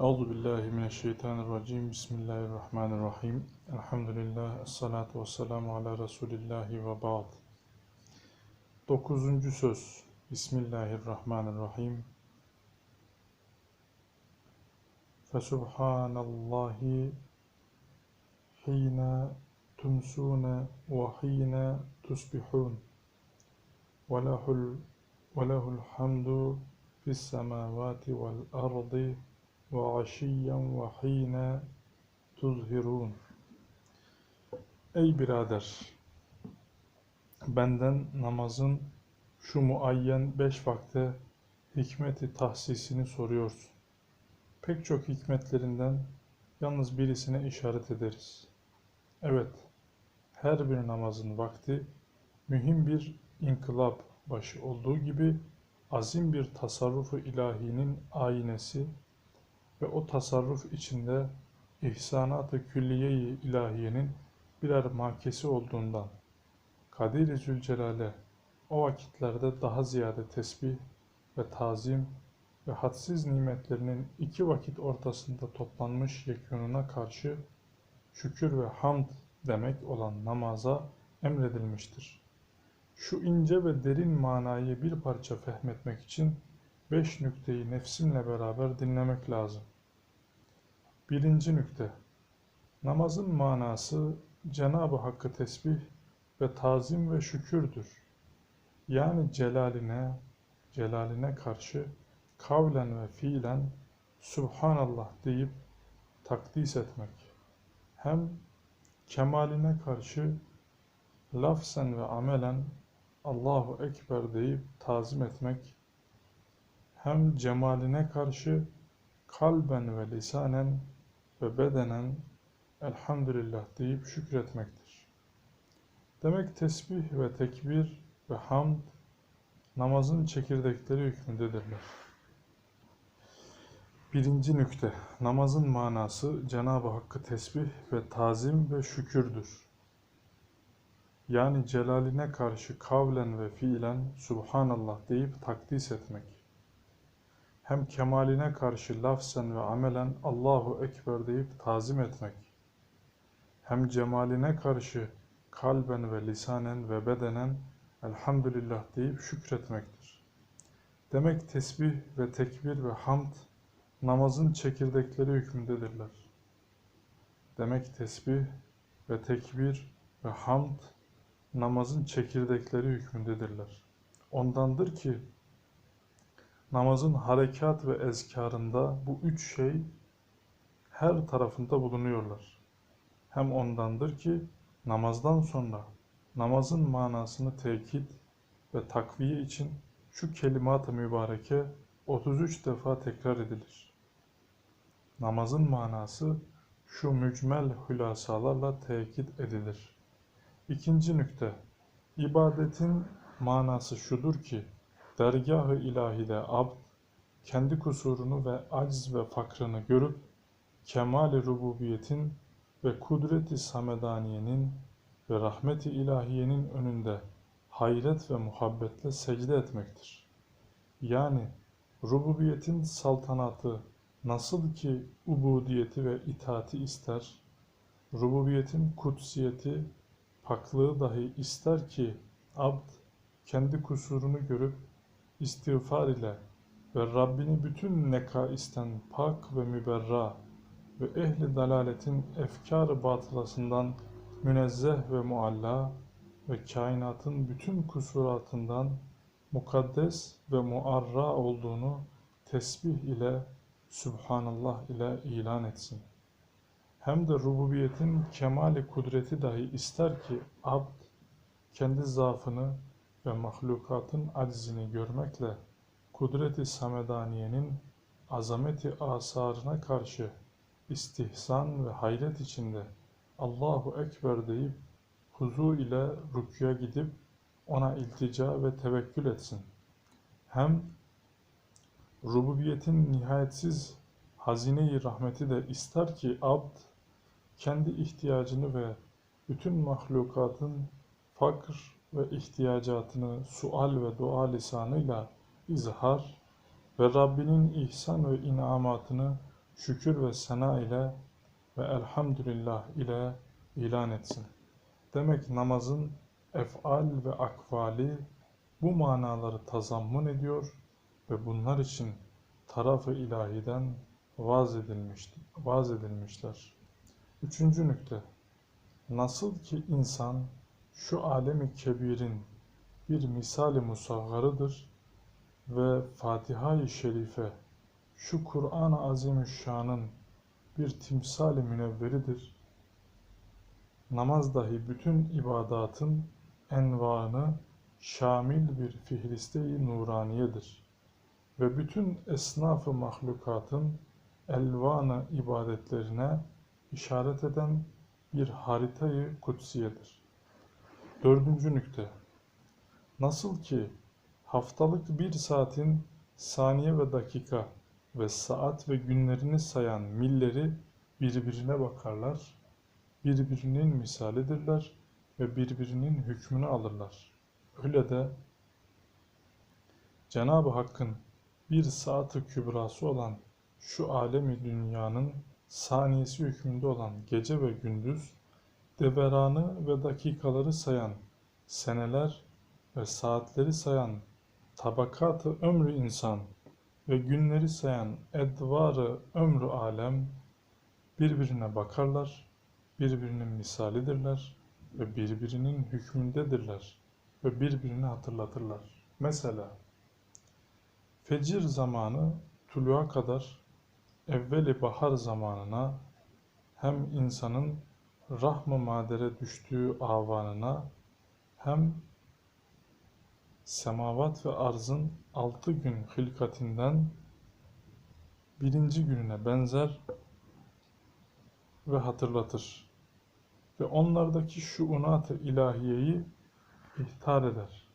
Euzu billahi mineşşeytanirracim. Bismillahirrahmanirrahim. Elhamdülillah. Esselatu vesselamu ala Resulillahi ve ba'd. Dokuzuncu söz. Bismillahirrahmanirrahim. Fesubhanallahi hine tumsune ve hine tusbihun. Ve lehul, ve lehul hamdu fis semavati vel ardı وَعَشِيًّا وَح۪ينَ تُظْهِرُونَ Ey birader! Benden namazın şu muayyen beş vakte hikmeti tahsisini soruyorsun. Pek çok hikmetlerinden yalnız birisine işaret ederiz. Evet, her bir namazın vakti mühim bir inkılap başı olduğu gibi azim bir tasarrufu ilahinin aynesi ve o tasarruf içinde ihsanat-ı külliye-i ilahiyenin birer makesi olduğundan Kadir-i Zülcelal'e o vakitlerde daha ziyade tesbih ve tazim ve hadsiz nimetlerinin iki vakit ortasında toplanmış yekûnuna karşı şükür ve hamd demek olan namaza emredilmiştir. Şu ince ve derin manayı bir parça fehmetmek için beş nükteyi nefsimle beraber dinlemek lazım. Birinci nükte Namazın manası Cenab-ı Hakk'ı tesbih ve tazim ve şükürdür. Yani celaline, celaline karşı kavlen ve fiilen Subhanallah deyip takdis etmek. Hem kemaline karşı lafzen ve amelen Allahu Ekber deyip tazim etmek hem cemaline karşı kalben ve lisanen ve bedenen elhamdülillah deyip şükretmektir. Demek tesbih ve tekbir ve hamd namazın çekirdekleri hükmündedirler. Birinci nükte, namazın manası Cenab-ı Hakk'ı tesbih ve tazim ve şükürdür. Yani celaline karşı kavlen ve fiilen Subhanallah deyip takdis etmek hem kemaline karşı lafzen ve amelen Allahu Ekber deyip tazim etmek, hem cemaline karşı kalben ve lisanen ve bedenen elhamdülillah deyip şükretmektir. Demek tesbih ve tekbir ve hamd namazın çekirdekleri hükmündedirler. Demek tesbih ve tekbir ve hamd namazın çekirdekleri hükmündedirler. Ondandır ki namazın harekat ve ezkarında bu üç şey her tarafında bulunuyorlar. Hem ondandır ki namazdan sonra namazın manasını tekit ve takviye için şu kelimat-ı mübareke 33 defa tekrar edilir. Namazın manası şu mücmel hülasalarla tekit edilir. İkinci nükte, ibadetin manası şudur ki, dergah-ı ilahide abd, kendi kusurunu ve aciz ve fakrını görüp, kemal-i rububiyetin ve kudret-i samedaniyenin ve rahmet-i ilahiyenin önünde hayret ve muhabbetle secde etmektir. Yani rububiyetin saltanatı nasıl ki ubudiyeti ve itaati ister, rububiyetin kutsiyeti, paklığı dahi ister ki abd kendi kusurunu görüp istiğfar ile ve Rabbini bütün nekaisten pak ve müberra ve ehli dalaletin efkar batılasından münezzeh ve mualla ve kainatın bütün kusuratından mukaddes ve muarra olduğunu tesbih ile Subhanallah ile ilan etsin. Hem de rububiyetin kemali kudreti dahi ister ki abd kendi zaafını ve mahlukatın aczini görmekle kudret-i samedaniyenin azameti asarına karşı istihsan ve hayret içinde Allahu Ekber deyip huzu ile rüküye gidip ona iltica ve tevekkül etsin. Hem rububiyetin nihayetsiz hazine-i rahmeti de ister ki abd kendi ihtiyacını ve bütün mahlukatın fakr ve ihtiyacatını sual ve dua lisanıyla izhar ve Rabbinin ihsan ve inamatını şükür ve sena ile ve elhamdülillah ile ilan etsin. Demek namazın efal ve akvali bu manaları tazammun ediyor ve bunlar için tarafı ilahiden vaz, edilmiş, vaz edilmişler. Üçüncü nükte. Nasıl ki insan şu alemi kebirin bir misali musaggarıdır ve Fatiha-i Şerife şu Kur'an-ı Azimüşşan'ın bir timsali münevveridir. Namaz dahi bütün ibadatın envaını şamil bir fihriste-i nuraniyedir ve bütün esnaf-ı mahlukatın elvanı ibadetlerine işaret eden bir haritayı kutsiyedir. Dördüncü nükte. Nasıl ki haftalık bir saatin saniye ve dakika ve saat ve günlerini sayan milleri birbirine bakarlar, birbirinin misalidirler ve birbirinin hükmünü alırlar. Öyle de Cenab-ı Hakk'ın bir saat-ı kübrası olan şu alemi dünyanın saniyesi hükmünde olan gece ve gündüz, deveranı ve dakikaları sayan, seneler ve saatleri sayan tabakat-ı ömrü insan ve günleri sayan edvarı ömrü alem birbirine bakarlar, birbirinin misalidirler ve birbirinin hükmündedirler ve birbirini hatırlatırlar. Mesela fecir zamanı tuluğa kadar evveli bahar zamanına hem insanın rahm-ı madere düştüğü avanına hem semavat ve arzın altı gün hilkatinden birinci gününe benzer ve hatırlatır ve onlardaki şuunat-ı ilahiyeyi ihtar eder.